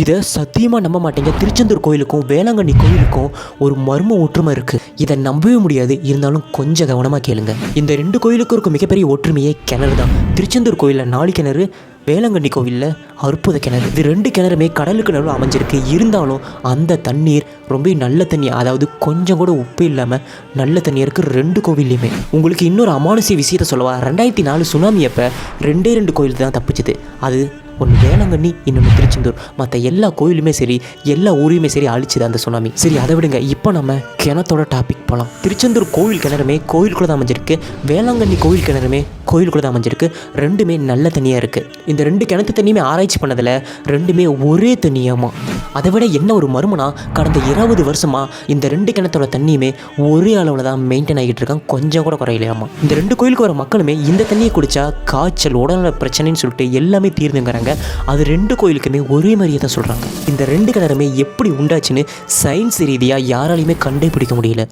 இதை சத்தியமாக நம்ப மாட்டீங்க. திருச்செந்தூர் கோயிலுக்கும் வேளாங்கண்ணி கோயிலுக்கும் ஒரு மர்ம ஒற்றுமை இருக்குது இதை நம்பவே முடியாது. இருந்தாலும் கொஞ்சம் கவனமாக கேளுங்க. இந்த ரெண்டு கோயிலுக்கும் இருக்கும் மிகப்பெரிய ஒற்றுமையே கிணறு தான். திருச்செந்தூர் கோயிலில் நாலு கிணறு வேளாங்கண்ணி கோவிலில் அற்புத கிணறு. இது ரெண்டு கிணறுமே கடலுக்கு நடுவில் அமைஞ்சிருக்கு. இருந்தாலும் அந்த தண்ணீர் ரொம்ப நல்ல தண்ணி. அதாவது கொஞ்சம் கூட உப்பு இல்லாமல் நல்ல தண்ணி இருக்குது ரெண்டு கோவில்லையுமே. உங்களுக்கு இன்னொரு அமானுசிய விஷயத்தை சொல்லவா? ரெண்டாயிரத்தி நாலு சுனாமி அப்போ ரெண்டே ரெண்டு கோயில் தான் தப்பிச்சுது. அது ஒன்று வேளாங்கண்ணி இன்னொன்று திருச்செந்தூர். மற்ற எல்லா கோயிலுமே சரி எல்லா ஊரையுமே சரி அழிச்சுது அந்த சுனாமி. சரி அதை விடுங்க. இப்போ நம்ம கிணத்தோட டாபிக் போகலாம் திருச்செந்தூர் கோவில் கிணறுமே கோயிலுக்குள்ளே தான் அமைஞ்சிருக்கு. வேளாங்கண்ணி கோவில் கிணறுமே கோயிலுக்குள்ளே தான் அமைஞ்சிருக்கு. ரெண்டுமே நல்ல தண்ணியாக இருக்குது இந்த ரெண்டு கிணத்து தண்ணியுமே ஆராய்ச்சி பண்ணதில் ரெண்டுமே ஒரே தண்ணியாமா? அதை விட என்ன ஒரு மர்மனா கடந்த இருபது வருஷமாக இந்த ரெண்டு கிணத்தோட தண்ணியுமே ஒரே அளவில் தான் மெயின்டைன் ஆகிட்டு இருக்கான். கொஞ்சம் கூட குறையிலையாமா. இந்த ரெண்டு கோயிலுக்கு வர மக்களுமே இந்த தண்ணியை குடிச்சா காய்ச்சல் உடல்நல பிரச்சனைன்னு சொல்லிட்டு எல்லாமே தீர்ந்துங்கிறாங்க. அது ரெண்டு கோயிலுக்குமே ஒரே மாதிரியே தான் சொல்கிறாங்க இந்த ரெண்டு கிணறுமே எப்படி உண்டாச்சுன்னு சயின்ஸ் ரீதியாக யாராலையுமே கண்டுபிடிக்க முடியல.